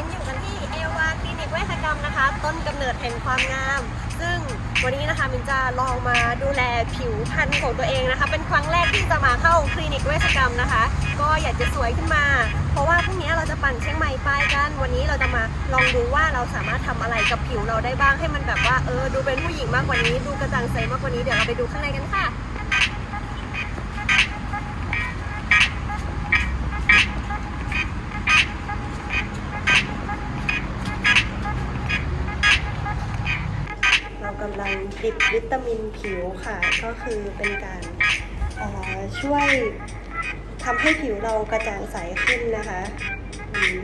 มิ้นอยู่กันที่เอวาคลินิกเวชกรรมนะคะ ต้นกำเนิดแห่งความงาม ซึ่งวันนี้นะคะมินจะลองมาดูแลผิวพรรณของตัวเองนะคะ เป็นครั้งแรกที่จะมาเข้าคลินิกเวชกรรมนะคะ ก็อยากจะสวยขึ้นมา เพราะว่าพรุ่งนี้เราจะปั่นเชียงใหม่ไปกัน วันนี้เราจะมาลองดูว่าเราสามารถทำอะไรกับผิวเราได้บ้างให้มันแบบว่าเออดูเป็นผู้หญิงมากกว่านี้ ดูกระจ่างใสมากกว่านี้เดี๋ยวเราไปดูข้างในกันค่ะ กำลังดิบวิตามินผิวค่ะ ก็คือเป็นการออช่วยทำให้ผิวเรากระจ่างใสขึ้นนะคะนี้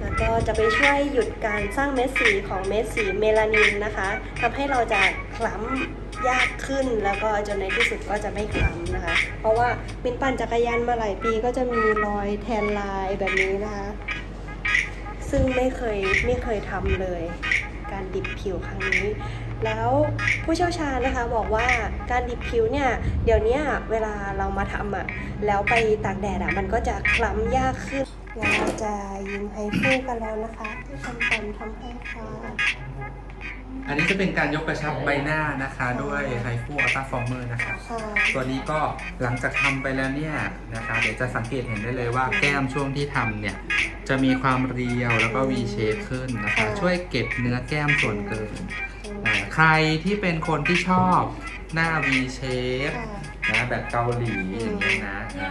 แล้วก็จะไปช่วยหยุดการสร้างเม็ดสีของเม็ดสีเมลานินนะคะทำให้เราจะคล้ำยากขึ้นแล้วก็จนในที่สุดก็จะไม่คล้ำนะคะ เพราะว่ามินปั่นจักรยานมาหลายปีก็จะมีรอยแทนลายแบบนี้นะคะ ซึ่งไม่เคยไม่เคยทำเลย การดิบผิวครั้งนี้ แล้วผู้เชี่ยวชาญนะคะบอกว่าการดิบผิวเนี่ยเดี๋ยวเนี้ยเวลาเรามาทำอะแล้วไปตากแดดอะมันก็จะคล้ำยากขึ้นเดี๋ยวเราจะยิงไฮฟูกันแล้วนะคะที่ทำตนทำให้ค่ะอันนี้จะเป็นการยกกระชับใบหน้านะคะด้วยไฮฟูอัลตาฟอร์เมอร์นะคะค่ะตัวนี้ก็หลังจากทำไปแล้วเนี่ยนะคะ เดี๋ยวจะสังเกตเห็นได้เลยว่าแก้มช่วงที่ทำเนี่ย จะมีความเรียวแล้วก็ V shape ขึ้นนะคะ ช่วยเก็บเนื้อแก้มส่วนเกินอ่าใครที่เป็นคนที่ชอบหน้า V shape ค่ะนะแบบเกาหลีอย่างเงี้ยนะอ่า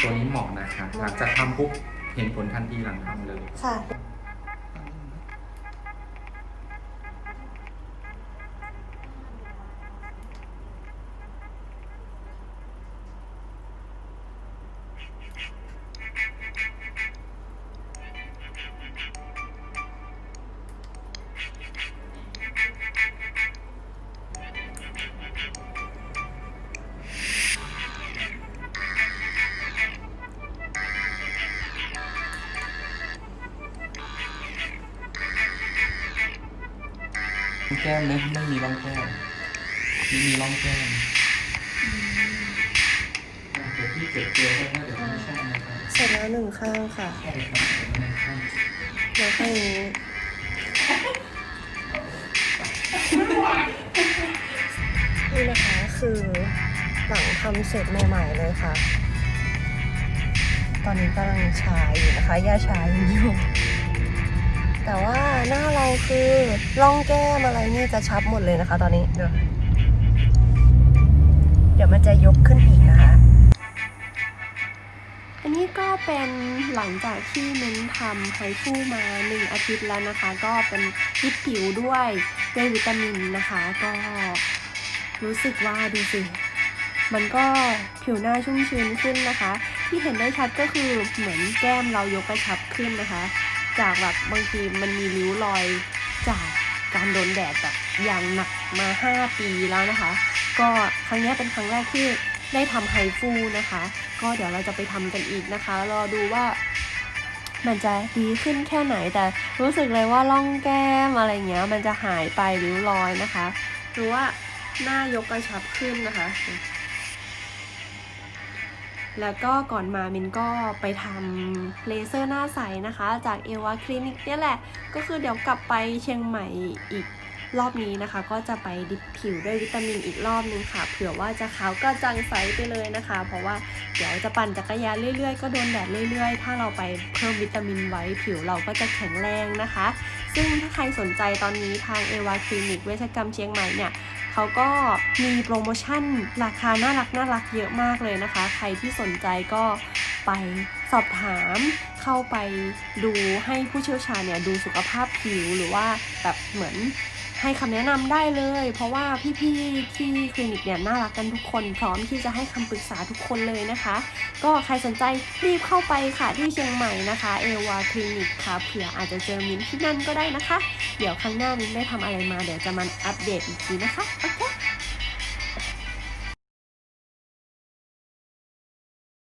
ตัวนี้เหมาะนะคะ หลังจากทำปุ๊บเห็นผลทันทีหลังทำเลย ค่ะ แก้มไหมไม่มีร่องแก้มไม่มีร่องแก้มอะเดี๋ยวพี่เก็บเกลือไว้นะเดี๋ยวพี่ช่างนะครับเสร็จแล้วหนึ่งข้างค่ะใช่ครับเดี๋ยวมันช่างแล้วข้างนี้นี่นะคะคือหลังทำเสร็จใหม่ๆเลยค่ะ ตอนนี้กำลังชายอยู่นะคะย่าชายอยู่ แต่ว่าหน้าเรา คือร่องแก้มอะไรนี่จะชับหมดเลยนะคะ ตอนนี้เดี๋ยวเดี๋ยวมันจะยกขึ้นอีกนะคะ อันนี้ก็เป็นหลังจากที่เม้นทำไฮฟูมาหนึ่งอาทิตย์แล้วนะคะ ก็เป็นยิบผิวด้วยด้วยวิตามินนะคะ ก็รู้สึกว่าดูสิมันก็ผิวหน้าชุ่มชื้นขึ้นนะคะ ที่เห็นได้ชัดก็คือเหมือนแก้มเรายกกระชับขึ้นนะคะ จากแบบบางทีมันมีริ้วรอยจากการโดนแดดแบบอย่างหนักมา 5 ปีแล้วนะคะ ก็ครั้งนี้เป็นครั้งแรกที่ได้ทำไฮฟูนะคะ ก็เดี๋ยวเราจะไปทำกันอีกนะคะ รอดูว่ามันจะดีขึ้นแค่ไหนแต่รู้สึกเลยว่าร่องแก้มอะไรเงี้ย มันจะหายไปริ้วรอยนะคะ หรือว่าหน้ายกกระชับขึ้นนะคะ แล้วก็ก่อนมามินก็ไปทำเลเซอร์หน้าใสนะคะ จากเอวาคลินิกเนี่ยแหละ ก็คือเดี๋ยวกลับไปเชียงใหม่อีกรอบนี้นะคะ ก็จะไปดิบผิวด้วยวิตามินอีกรอบนึงค่ะ เผื่อว่าจะขาวกระจ่างใสไปเลยนะคะ เพราะว่าเดี๋ยวจะปั่นจักรยานเรื่อยๆ ก็โดนแดดเรื่อยๆ ถ้าเราไปเพิ่มวิตามินไว้ผิวเราก็จะแข็งแรงนะคะ ซึ่งถ้าใครสนใจตอนนี้ทางเอวาคลินิกเวชกรรมเชียงใหม่เนี่ย เขาก็มีโปรโมชั่นราคาน่ารักน่ารักเยอะมากเลยนะคะ ใครที่สนใจก็ไปสอบถามเข้าไปดูให้ผู้เชี่ยวชาญเนี่ยดูสุขภาพผิวหรือว่าแบบเหมือน ให้คำแนะนำได้เลย เพราะว่าพี่ๆที่คลินิกเนี่ยน่ารักกันทุกคนพร้อมที่จะให้คำปรึกษาทุกคนเลยนะคะ ก็ใครสนใจรีบเข้าไปค่ะที่เชียงใหม่นะคะเอวาคลินิกค่ะเผื่ออาจจะเจอมิ้นที่นั่นก็ได้นะคะ เดี๋ยวครั้งหน้ามิ้นได้ทำอะไรมาเดี๋ยวจะมาอัปเดตอีกทีนะคะโอเค